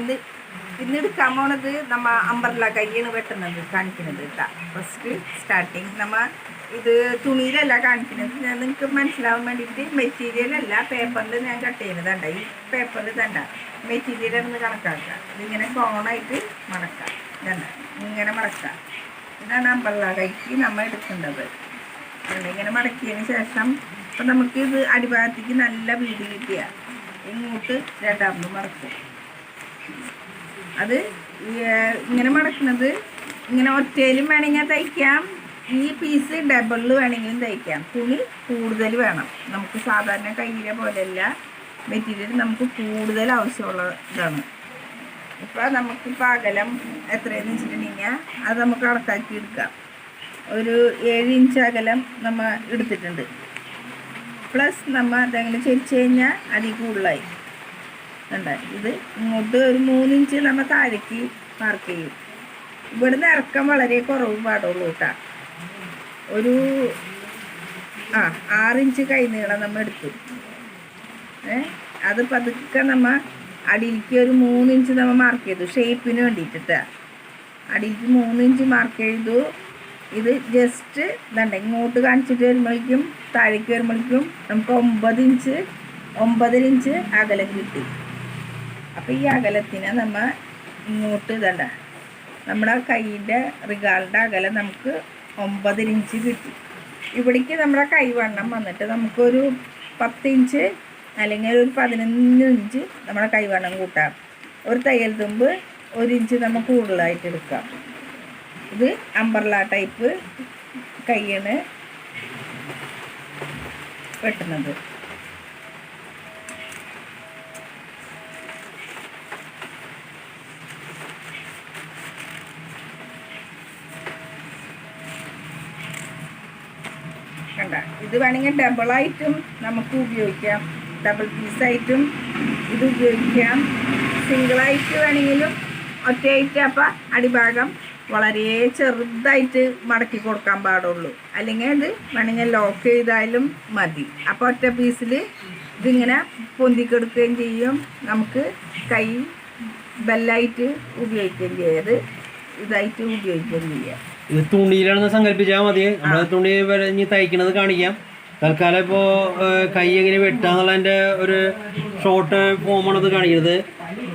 ഇന്ന് ഇന്ന് എടുക്കാൻ പോണത് നമ്മ അമ്പർല കയ്യാണ് വെട്ടുന്നത് കാണിക്കുന്നത് കേട്ടാ ഫസ്റ്റ് സ്റ്റാർട്ടിങ് നമ്മ ഇത് തുണിയിലല്ല കാണിക്കുന്നത്. ഞാൻ നിങ്ങൾക്ക് മനസ്സിലാവാൻ വേണ്ടിയിട്ട് മെറ്റീരിയൽ അല്ല പേപ്പറിൽ ഞാൻ കട്ട് ചെയ്യുന്നത് കണ്ട ഈ പേപ്പറിൽ തണ്ട മെറ്റീരിയൽ എന്ന് കണക്കാക്കുക ഇതിങ്ങനെ കോണായിട്ട് മടക്കാം ഇതണ്ട ഇങ്ങനെ മടക്കാം ഇതാണ് അമ്പർല കൈക്ക് നമ്മൾ എടുക്കേണ്ടത്. ഇങ്ങനെ മടക്കിയതിന് ശേഷം അപ്പം നമുക്ക് ഇത് അടിഭാഗത്തേക്ക് നല്ല വീതി കിട്ടിയ ഇങ്ങോട്ട് രണ്ടാമത് മടക്കും. അത് ഇങ്ങനെ മടക്കുന്നത് ഇങ്ങനെ ഒറ്റയിലും വേണമെങ്കിൽ തയ്ക്കാം. ഈ പീസ് ഡബിളിൽ വേണമെങ്കിലും തയ്ക്കാം. തുണി കൂടുതൽ വേണം. നമുക്ക് സാധാരണ കയ്യിലെ പോലെയല്ല. മെറ്റീരിയൽ നമുക്ക് കൂടുതൽ ആവശ്യമുള്ള ഇതാണ് ഇപ്പം നമുക്കിപ്പോൾ അകലം എത്രയെന്ന് വെച്ചിട്ടുണ്ടെങ്കിൽ അത് നമുക്ക് കണക്കാക്കി എടുക്കാം. ഒരു ഏഴ് ഇഞ്ച് അകലം നമ്മൾ എടുത്തിട്ടുണ്ട്. പ്ലസ് നമ്മൾ അതെങ്ങനെ ചരിച്ചു കഴിഞ്ഞാൽ അതിൽ കൂടുതലായി. ഉണ്ട്. ഇത് ഇങ്ങോട്ട് ഒരു മൂന്നിഞ്ച് നമ്മൾ താഴേക്ക് മാർക്ക് ചെയ്യും. ഇവിടുന്ന് ഇറക്കം വളരെ കുറവ് പാടുള്ളൂ കേട്ടോ. ഒരു ആ ആറിഞ്ച് കൈ നീളം നമ്മൾ എടുത്തു. ഏ അത് പതുക്കെ നമ്മൾ അടിയിലേക്ക് ഒരു മൂന്നിഞ്ച് നമ്മൾ മാർക്ക് ചെയ്തു. ഷേപ്പിന് വേണ്ടിയിട്ടാ അടിയിലേക്ക് മൂന്നിഞ്ച് മാർക്ക് ചെയ്തു. ഇത് ജസ്റ്റ് ഇതണ്ട. ഇങ്ങോട്ട് കാണിച്ചിട്ട് വരുമ്പോഴേക്കും താഴേക്ക് വരുമ്പോഴേക്കും നമുക്ക് ഒമ്പത് ഇഞ്ച് ഒമ്പതര ഇഞ്ച് അകലം കിട്ടി. അപ്പോൾ ഈ അകലത്തിന് നമ്മൾ ഇങ്ങോട്ട് ഇതണ്ട നമ്മുടെ കൈയിന്റെ റിഗാളിന്റെ അകലം നമുക്ക് ഒമ്പത് ഇഞ്ച് കിട്ടി. ഇവിടേക്ക് നമ്മുടെ കൈവണ്ണം വന്നിട്ട് നമുക്കൊരു പത്ത് ഇഞ്ച് അല്ലെങ്കിൽ ഒരു പതിനൊന്ന് ഇഞ്ച് നമ്മുടെ കൈവണ്ണം കൂട്ടാം. ഒരു തയ്യൽ തുമ്പ് ഒരു ഇഞ്ച് നമ്മൾ കൂടുതലായിട്ട് എടുക്കാം. ഇത് അമ്പർല ടൈപ്പ് കൈയാണ് വെട്ടുന്നത്. കണ്ട ഇത് വേണമെങ്കിൽ ഡബിളായിട്ടും നമുക്ക് ഉപയോഗിക്കാം. ഡബിൾ പീസായിട്ടും ഇത് ഉപയോഗിക്കാം. സിംഗിളായിട്ട് വേണമെങ്കിലും ഒറ്റയായിട്ട് അപ്പം അടിഭാഗം വളരെ ചെറുതായിട്ട് മടക്കി കൊടുക്കാൻ പാടുള്ളൂ. അല്ലെങ്കിൽ അത് വേണമെങ്കിൽ ലോക്ക് ചെയ്താലും മതി. അപ്പോൾ ഒറ്റ പീസിൽ ഇതിങ്ങനെ പൊന്തിക്കെടുക്കുകയും ചെയ്യും. നമുക്ക് കൈ ബെല്ലായിട്ട് ഉപയോഗിക്കുകയും ചെയ്യാം. അത് ഇതായിട്ട് ഉപയോഗിക്കുകയും ചെയ്യാം. ഇത് തുണിയിലാണെന്ന് സങ്കല്പിച്ചാൽ മതി. നമ്മൾ തുണി വരഞ്ഞ് തയ്ക്കണത് കാണിക്കാം. തൽക്കാലം ഇപ്പോൾ കൈ എങ്ങനെ വെട്ടാന്നുള്ളതിന്റെ ഒരു ഷോർട്ട് ഫോമാണത് കാണിക്കുന്നത്.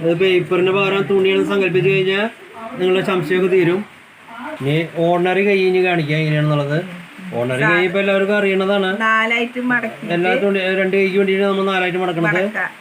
അത് പേപ്പറിന് പകരം തുണിയാണെന്ന് സങ്കല്പിച്ച് കഴിഞ്ഞാൽ നിങ്ങളുടെ സംശയമൊക്കെ തീരും. ഇനി ഓർഡിനറി കൈ ഇനി കാണിക്കാം എങ്ങനെയാണെന്നുള്ളത്. ഓർഡിനറി കൈ ഇപ്പോൾ എല്ലാവർക്കും അറിയണതാണ്. എല്ലാ തുണി രണ്ട് കൈക്ക് വേണ്ടിയിട്ട് നമ്മൾ നാലായിട്ട് മടക്കണത്. മടക്കാം